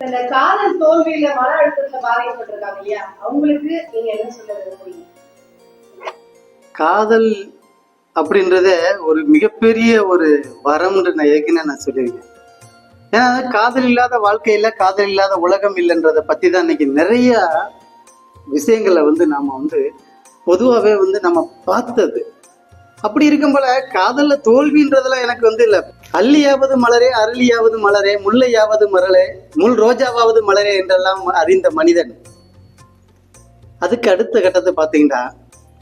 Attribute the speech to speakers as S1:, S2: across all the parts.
S1: இந்த காதல் தோல்வியில மன அழுத்தத்துல பாதிக்கப்பட்டிருக்காங்க இல்லையா? அவங்களுக்கு நீங்க என்ன சொல்ல விரும்புறீங்க?
S2: காதல் அப்படின்றத ஒரு மிகப்பெரிய ஒரு வரம்ன்ற நான் ஏற்கனவே நான் சொல்லியிருக்கேன். ஏன்னா காதல் இல்லாத வாழ்க்கையில காதல் இல்லாத உலகம் இல்லைன்றதை பத்தி தான் இன்னைக்கு நிறைய விஷயங்களை வந்து நாம வந்து பொதுவாகவே வந்து நம்ம பார்த்தது. அப்படி இருக்கும் போல காதல்ல தோல்வின்றதுலாம் எனக்கு வந்து இல்ல. அள்ளியாவது மலரே அருளியாவது மலரே முல்லையாவது மலரே முள் ரோஜாவாவது மலரே என்றெல்லாம் அறிந்த மனிதன். அதுக்கு அடுத்த கட்டத்தை பார்த்தீங்கன்னா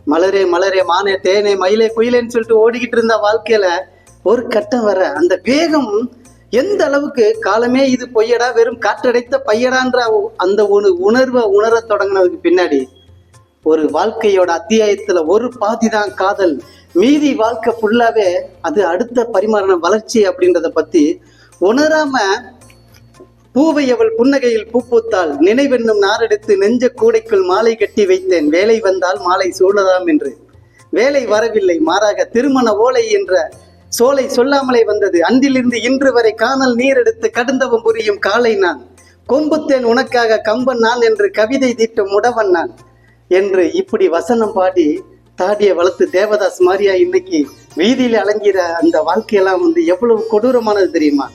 S2: மலரே மலரே மானே தேனே மயிலே குயிலேன்னு சொல்லிட்டு ஓடிக்கிட்டு இருந்த வாழ்க்கையில ஒரு கட்டம் வர அந்த வேகம் எந்த அளவுக்கு காலமே இது பொய்யடா வெறும் காற்றடைத்த பையடான்ற அந்த ஒரு உணர்வை உணரத் தொடங்கினதுக்கு பின்னாடி ஒரு வாழ்க்கையோட அத்தியாயத்துல ஒரு பாதி தான் காதல். மீதி வாழ்க்கை ஃபுல்லாவே அது அடுத்த பரிமாண வளர்ச்சி அப்படின்றத பத்தி உணராம பூவை அவள் புன்னகையில் பூ பூத்தாள். நினைவென்னும் நாரெடுத்து நெஞ்ச கூடைக்குள் மாலை கட்டி வைத்தேன். வேலை வந்தால் மாலை சூழலாம் என்று. வேலை வரவில்லை. மாறாக திருமண ஓலை என்ற சோலை சொல்லாமலே வந்தது. அன்றிலிருந்து இன்று வரை காணல் நீர் எடுத்து கடுந்தவம் புரியும் காலை நான். கொம்புத்தேன் உனக்காக கம்பன் நான் என்று கவிதை தீட்டும் உடவன் நான். என்று இப்படி வசனம் பாடி தாடிய வளர்த்து தேவதாஸ் மாதிரியா இன்னைக்கு வீதியில அலங்கிற அந்த வாழ்க்கையெல்லாம் வந்து எவ்வளவு கொடூரமானது தெரியுமா?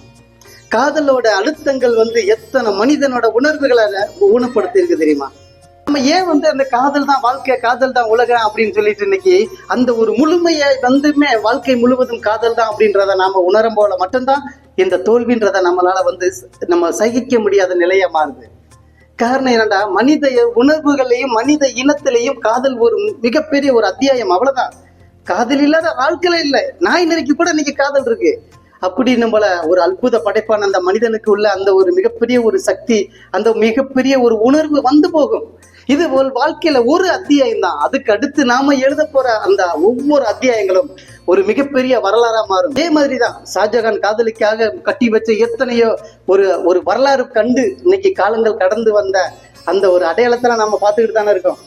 S2: காதலோட அழுத்தங்கள் வந்து எத்தனை மனிதனோட உணர்வுகளை ஊனப்படுத்தி இருக்கு தெரியுமா? நம்ம ஏன் வந்து அந்த காதல் தான் வாழ்க்கை காதல் தான் உலகம் அப்படின்னு சொல்லிட்டு இன்னைக்கு அந்த ஒரு முழுமையை வந்துமே வாழ்க்கை முழுவதும் காதல் தான் அப்படின்றத நாம உணரும் போல மட்டும்தான் இந்த தோல்வின்றத நம்மளால வந்து நம்ம சகிக்க முடியாத நிலையா மாறுது. காரணம் என்னடா மனித உணர்வுகளையும் மனித இனத்திலையும் காதல் ஒரு மிகப்பெரிய ஒரு அத்தியாயம். அவ்வளவுதான். காதல் இல்லாத வாழ்க்கையில இல்லை. நாய் நெருக்கி கூட இன்னைக்கு காதல் இருக்கு. அப்படி நம்மள ஒரு அற்புத படைப்பான அந்த மனிதனுக்கு உள்ள அந்த ஒரு மிகப்பெரிய ஒரு சக்தி அந்த மிகப்பெரிய ஒரு உணர்வு வந்து போகும். இது ஒரு வாழ்க்கையில ஒரு அத்தியாயம் தான் அதுக்கு அடுத்து நாம எழுத போற அந்த ஒவ்வொரு அத்தியாயங்களும் ஒரு மிகப்பெரிய வரலாறா மாறும். அதே மாதிரிதான் ஷாஜகான் காதலிக்காக கட்டி வச்ச எத்தனையோ ஒரு ஒரு வரலாறு கண்டு இன்னைக்கு காலங்கள் கடந்து வந்த அந்த ஒரு அடையாளத்துல நம்ம பார்த்துக்கிட்டு தானே இருக்கோம்.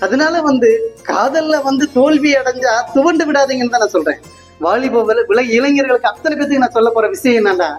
S2: அதனால வந்து காதல்ல வந்து தோல்வி அடைஞ்சா துவண்டு விடாதீங்கன்னு தான் நான் சொல்றேன். வாலிப வில- விலை இளைஞர்களுக்கு அத்தனை பேத்துக்கு நான் சொல்ல போற விஷயம் என்னன்னா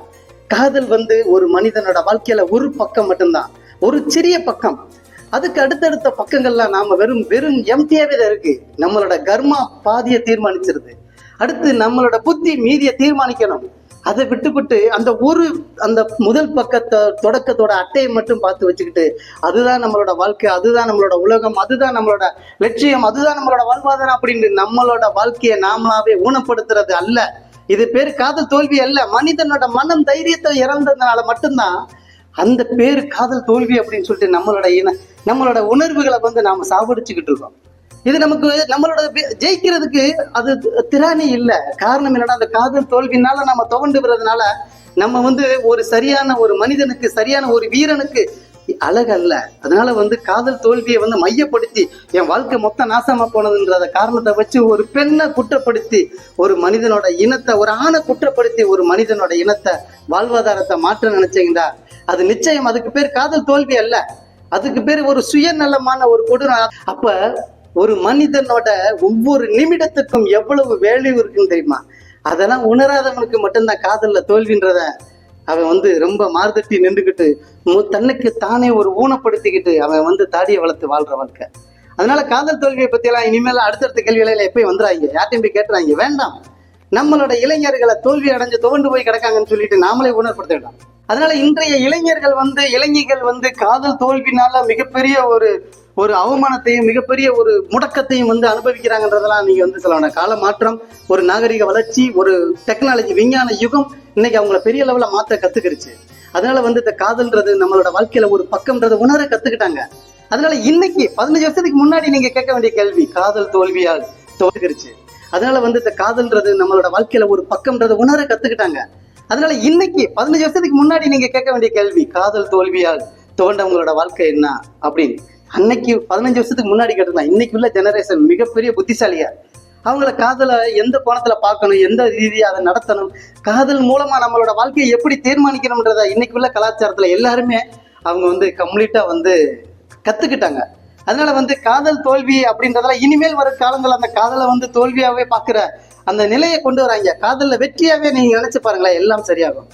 S2: காதல் வந்து ஒரு மனிதனோட வாழ்க்கையில ஒரு பக்கம் மட்டும்தான். ஒரு சிறிய பக்கம். அதுக்கு அடுத்தடுத்த பக்கங்கள்லாம் நாம வெறும் வெறும் எம்டியாவே தான் இருக்கு. நம்மளோட கர்மா பாதியை தீர்மானிச்சிருது. அடுத்து நம்மளோட புத்தி மீதியை தீர்மானிக்கணும். அதை விட்டுவிட்டு அந்த ஒரு அந்த முதல் பக்கத்தை தொடக்கத்தோட அட்டையை மட்டும் பார்த்து வச்சுக்கிட்டு அதுதான் நம்மளோட வாழ்க்கை அதுதான் நம்மளோட உலகம் அதுதான் நம்மளோட லட்சியம் அதுதான் நம்மளோட வாழ்வாதாரம் அப்படின்னு நம்மளோட வாழ்க்கையை நாமளாவே ஊனப்படுத்துறது அல்ல. இது பேர் காதல் தோல்வி அல்ல. மனிதனோட மனம் தைரியத்தை இறந்ததுனால மட்டும்தான் அந்த பேர் காதல் தோல்வி அப்படின்னு சொல்லிட்டு நம்மளோட இன நம்மளோட உணர்வுகளை வந்து நாம சாவடிச்சுக்கிட்டு இருக்கோம். இது நமக்கு நம்மளோட ஜெயிக்கிறதுக்கு அது திராணி இல்லை. காரணம் என்னன்னா அந்த காதல் தோல்வினால நம்ம துவண்டு விடுறதுனால நம்ம வந்து ஒரு சரியான ஒரு மனிதனுக்கு சரியான ஒரு வீரனுக்கு அழகல்ல. அதனால வந்து காதல் தோல்வியை வந்து மையப்படுத்தி என் வாழ்க்கை மொத்தம் நாசமா போனதுன்றத காரணத்தை வச்சு ஒரு பெண்ணை குற்றப்படுத்தி ஒரு மனிதனோட இனத்தை ஒரு ஆணை குற்றப்படுத்தி ஒரு மனிதனோட இனத்தை வாழ்வாதாரத்தை மாற்ற நினைச்சீங்களா அது நிச்சயம் அதுக்கு பேர் காதல் தோல்வி அல்ல. அதுக்கு பேர் ஒரு சுயநலமான ஒரு கொடூரம் அப்ப ஒரு மனிதனோட ஒவ்வொரு நிமிடத்துக்கும் எவ்வளவு வேல்யூ இருக்குன்னு தெரியுமா? அதெல்லாம் உணராதவனுக்கு மட்டும்தான் காதல்ல தோல்வின்றத அவன் வந்து ரொம்ப மார்தட்டி நின்றுக்கிட்டு தன்னுக்கு தானே ஒரு ஊனப்படுத்திக்கிட்டு அவன் வந்து தாடியை வளர்த்து வாழ்ற வாழ்க்கை. அதனால காதல் தோல்வியை பத்தி எல்லாம் இனிமேல் அடுத்தடுத்த கேள்விகளில் எப்பயும் வந்துறாங்க யார்ட்டையும் போய் கேட்டுறாங்க வேண்டாம். நம்மளோட இளைஞர்களை தோல்வி அடைஞ்சு துவண்டு போய் கிடக்காங்கன்னு சொல்லிட்டு நாமளே உணர்படுத்திடலாம் அதனால இன்றைய இளைஞர்கள் வந்து இளைஞர்கள் வந்து காதல் தோல்வினால மிகப்பெரிய ஒரு ஒரு அவமானத்தையும் மிகப்பெரிய ஒரு முடக்கத்தையும் வந்து அனுபவிக்கிறாங்கன்றதெல்லாம் நீங்க வந்து சொல்லணும். கால மாற்றம் ஒரு நாகரிக வளர்ச்சி ஒரு டெக்னாலஜி விஞ்ஞான யுகம் இன்னைக்கு அவங்கள பெரிய லெவல மாத்த கத்துக்கிருச்சு. அதனால வந்து இந்த காதல்ன்றது நம்மளோட வாழ்க்கையில ஒரு பக்கம்ன்றதை உணர கத்துக்கிட்டாங்க. அதனால இன்னைக்கு பதினஞ்சு வருஷத்துக்கு முன்னாடி நீங்க கேட்க வேண்டிய கேள்வி காதல் தோல்வியால் தோல்கிருச்சு அதனால வந்து இந்த காதல்ன்றது நம்மளோட வாழ்க்கையில ஒரு பக்கம்ன்றதை உணர கத்துக்கிட்டாங்க. அதனால இன்னைக்கு பதினஞ்சு வருஷத்துக்கு முன்னாடி நீங்க கேட்க வேண்டிய கேள்வி காதல் தோல்வியால் தோண்டவங்களோட வாழ்க்கை என்ன அப்படின்னு. அன்னைக்கு பதினஞ்சு வருஷத்துக்கு முன்னாடி கேட்டிருந்தான். இன்னைக்கு உள்ள ஜெனரேஷன் மிகப்பெரிய புத்திசாலியா. அவங்கள காதலை எந்த கோணத்துல பார்க்கணும் எந்த ரீதியாக அதை நடத்தணும் காதல் மூலமா நம்மளோட வாழ்க்கையை எப்படி தீர்மானிக்கணும்ன்றத இன்னைக்கு உள்ள கலாச்சாரத்துல எல்லாருமே அவங்க வந்து கம்ப்ளீட்டா வந்து கத்துக்கிட்டாங்க. அதனால வந்து காதல் தோல்வி அப்படின்றதெல்லாம் இனிமேல் வர காலங்கள் அந்த காதலை வந்து தோல்வியாவே பாக்குற அந்த நிலையை கொண்டு வராங்க. காதல்ல வெற்றியாவே நீங்க நினைச்சு பாருங்களேன் எல்லாம் சரியாகும்.